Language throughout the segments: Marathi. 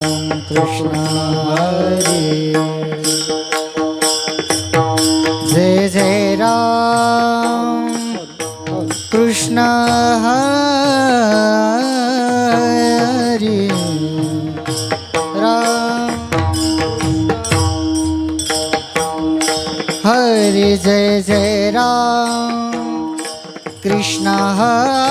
কৃষ্ণ হরে জয় জয় রাম কৃষ্ণ হরে রাম হরে জয় জয় রাম কৃষ্ণ হরে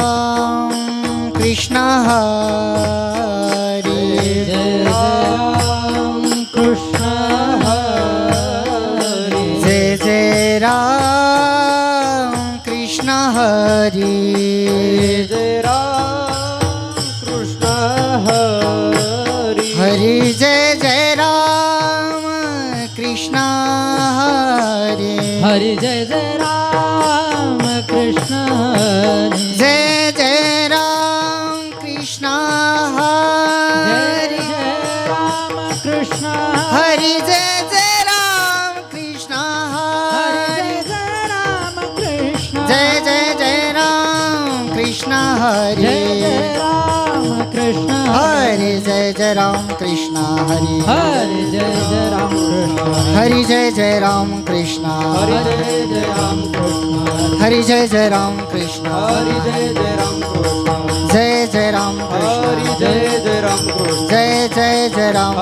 हरी जय जय राम कृष्ण हरी जय राम कृष्ण जय जय जय राम कृष्ण हरी जय जय राम कृष्ण हरी जय जय राम कृष्ण हरी हरे जय जय राम कृष्ण हरी जय जय राम कृष्ण हरे जय जय राम कृष्ण हरी जय जय राम कृष्ण हरे जय जय राम कृष्ण जय जय राम हरि कृष्ण जय जय राम कृष्ण जय जय जय राम हरि जय जय राम कृष्ण हरी जय जय राम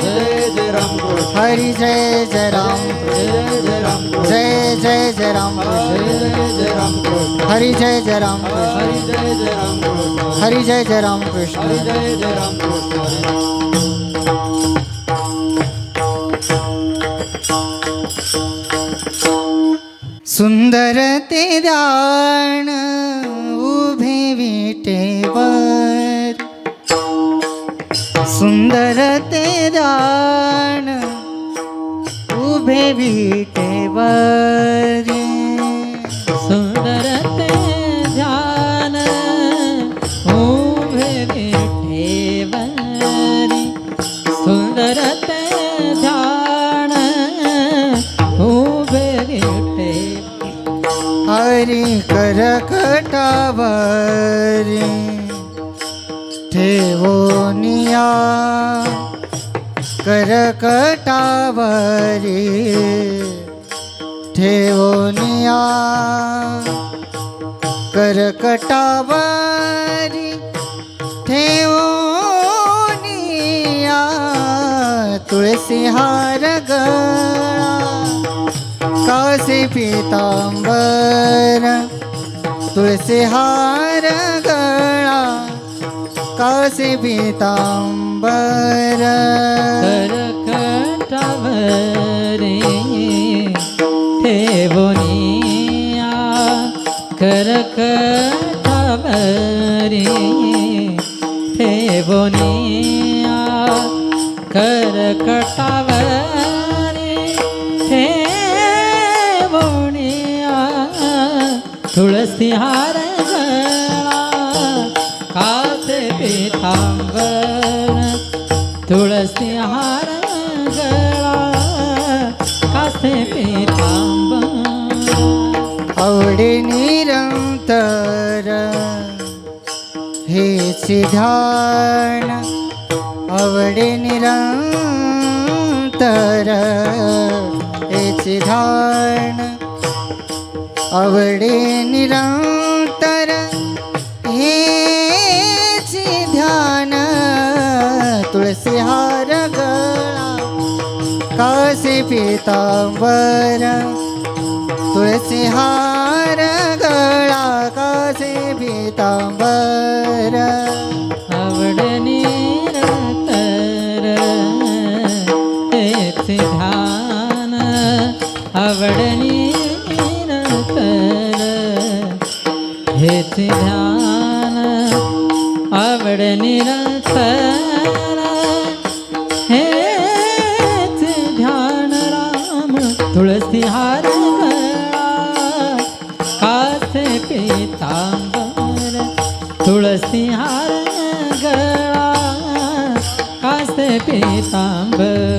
जय जय राम कृष्ण जय जय जय राम हरे जय जय राम कृष्ण हरी जय जय राम हरि जय जय राम कृष्ण हरी जय जय राम हरि कृष्ण जय जय राम कृष्ण सुंदर ते ध्यान सुंदर ते उभे विटेवर ठेवोनिया करकटावरी ठेवोनिया करकटावरी ठेवोनिया तुळसीहार गळा कासे पितांबर तुळसीहार कासे पितांबर करकटावरे ठेवनिया करकटावरे ठेवनिया करकटावरे ठेवनिया तुळसी हार तुळसी हार गळा कासे पितांबर आवडे निरंतर हे सिद्धान आवडे निरंतर हे सिद्धान आवडे निरंतर पितांबर तुळसी हार गळा कासे पितांबर. सिहार कास पितांबर तुळसिहार गळा कास पितांबर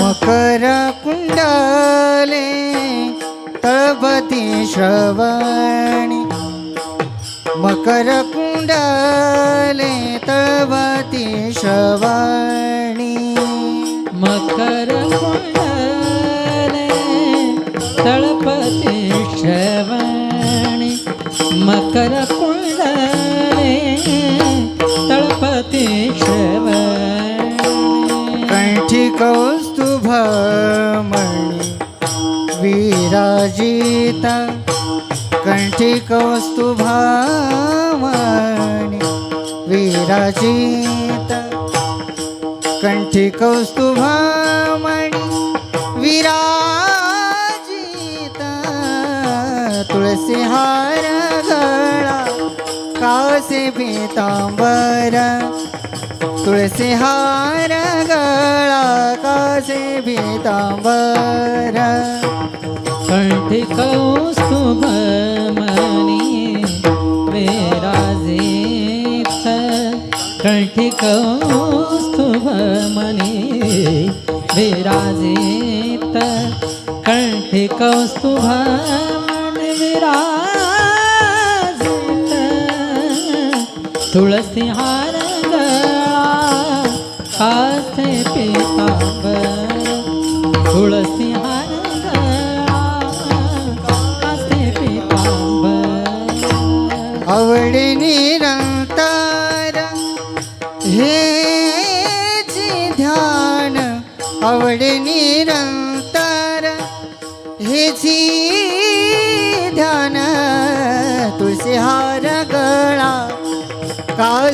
मकर कुंडले तळपती श्रवणी. मकर कुंडले तळपती श्रवणी. मकर मकर कुंडले तळपती श्रवणी. कंठी कौस्तुभमणी विराजिता. कंठी कौस्तुभमणी विराजिता. कंठी कौस्तुभमणी विरा तुळसी हार गळा कासे पितांबर. तुळसी हार गळा कासे पितांबर. कंठी कौस्तुभमणी विराजित कंठी कौस्तुभमणी विराजित कंठी कौस्तुभमणी विराजित तुळसी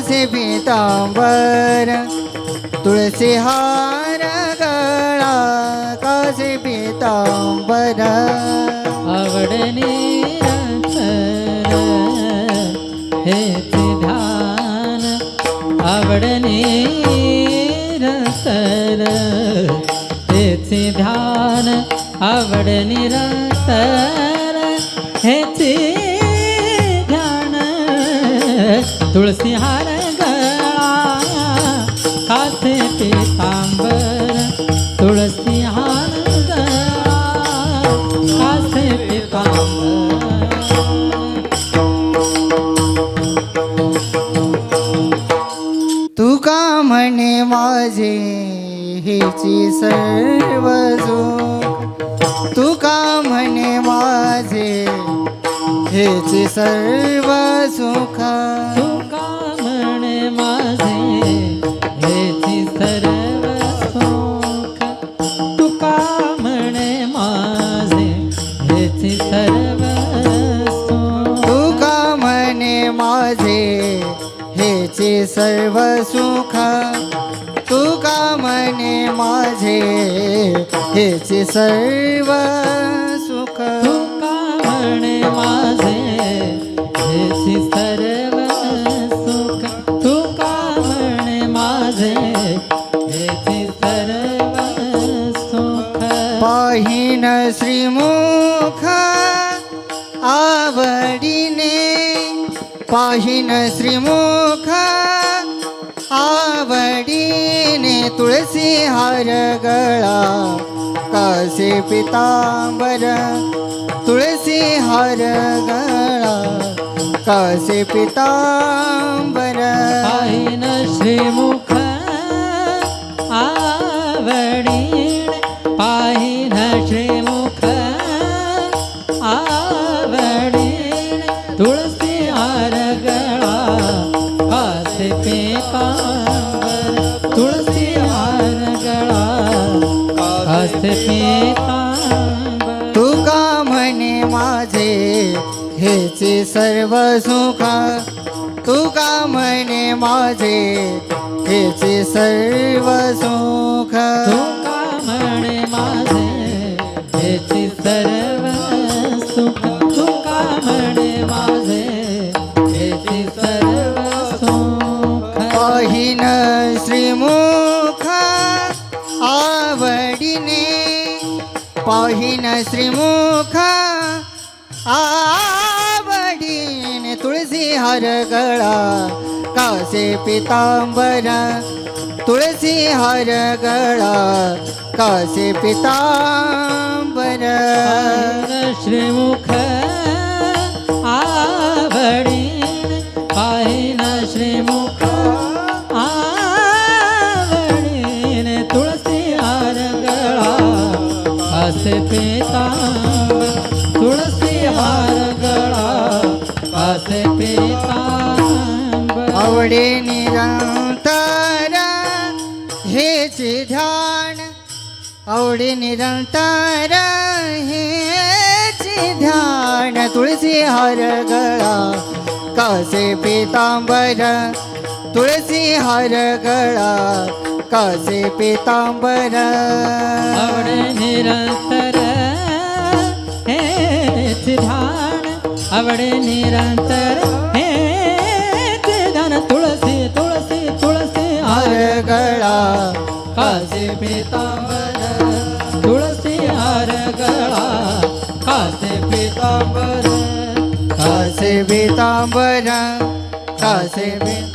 कासे पितांबर तुळसी हार गळा कासे पितांबर. आवडणे हेचे ध्यान. आवडणे रसर हेचे ध्यान. आवडणे रसर हेचे ध्यान. तुळसी हार हेची सर्व सुख तू का म्हणे माझे? हेची सर्व सुख. तुका म्हणे माझे? हेची सर्व सुख. तुका म्हणे माझे? हेची सर्व सुख. तू का म्हणे माझे? हेचे सर्व सुख. माझे हेचे सर्व सुख तुका म्हणे माझे हेची सर्व सुख तुका म्हणे माझे हेची सर्व सुख. पाहिन श्रीमुख आवडीने पाहिन श्रीमुख आवडीने. तुळसी हार गळा कासे पितांबर. तुळसी हार गळा कासे पितांबर. पाहिन श्रीमुख सुख तू का म्हणे माझे? हेचे सर्व सुख. तुका म्हणे माझे? हेची सर्व सुख. तुका म्हणे माझे? हेची सर्व सुख. पाहिन श्रीमुख आवडीने पाहिन श्रीमुख आवडीने तुळसी हार गळा कासे पितांबर. तुळसी हार गळा कासे पितांबर. श्रीमुख पितांबर निरंतर. हेच ध्यान आवडे निरंतर. हेच ध्यान तुळसी हर गळा. कासे पितांबर. तुळसी हर गळा. कासे पितांबर. आवडे निरंतर. हेच ध्यान आवडे निरंतर. गळा कासे पितांबर तुळसी हार गळा कासे पितांबर कासे पितांबर कासे पिता